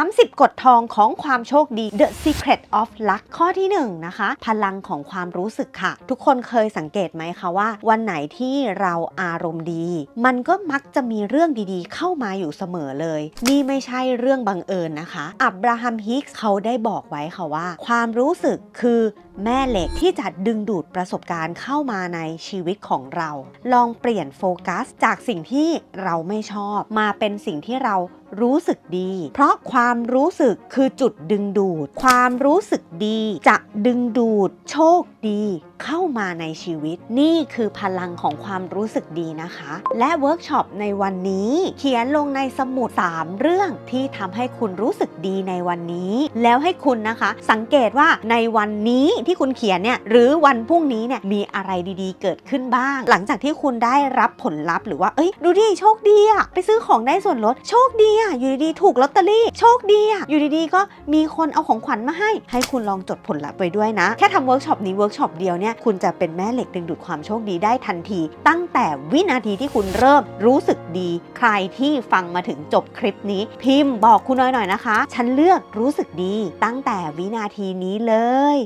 30 กฎทองของความโชคดี The Secret of Luck ข้อที่1นะคะ พลังของความรู้สึกค่ะ ทุกคนเคยสังเกตไหมคะว่า วันไหนที่เราอารมณ์ดี มันก็มักจะมีเรื่องดีๆ เข้ามาอยู่เสมอเลย นี่ไม่ใช่เรื่องบังเอิญนะคะ อับราฮัมฮิกส์เขาได้บอกไว้ค่ะว่า ความรู้สึกคือแม่เหล็กที่จะดึงดูดประสบการณ์เข้ามาในชีวิตของเรา ลองเปลี่ยนโฟกัสจากสิ่งที่เราไม่ชอบ มาเป็นสิ่งที่เรา รู้สึกดี เพราะความรู้สึกคือจุดดึงดูด ความรู้สึกดีจะดึงดูดโชคดี เข้ามาในชีวิต นี่คือพลังของความรู้สึกดีนะคะ และเวิร์กช็อปในวันนี้ เขียนลงในสมุด 3 เรื่องที่ทำให้คุณรู้สึกดีในวันนี้ แล้วให้คุณนะคะ สังเกตว่าในวันนี้ที่คุณเขียนเนี่ยหรือวันพรุ่งนี้เนี่ยมีอะไรดีๆ เกิดขึ้นบ้าง หลังจากที่คุณได้รับผลลัพธ์หรือว่าเอ้ยดูดิโชคดีอะไปซื้อของได้ส่วนลดโชคดีอะอยู่ดีๆถูกลอตเตอรี่โชคดีอะอยู่ดีๆก็มีคนเอาของขวัญมาให้ ให้คุณลองจดผลลัพธ์ไว้ด้วยนะ แค่ทำเวิร์กช็อปนี้เวิร์กช็อปเดียวเนี่ยคุณจะเป็นแม่เหล็กดึงดูดความโชคดีได้ทันที ตั้งแต่วินาทีที่คุณเริ่มรู้สึกดี ใครที่ฟังมาถึงจบคลิปนี้ พิมพ์บอกคุณน้อยหน่อยนะคะ ฉันเลือกรู้สึกดี ตั้งแต่วินาทีนี้เลย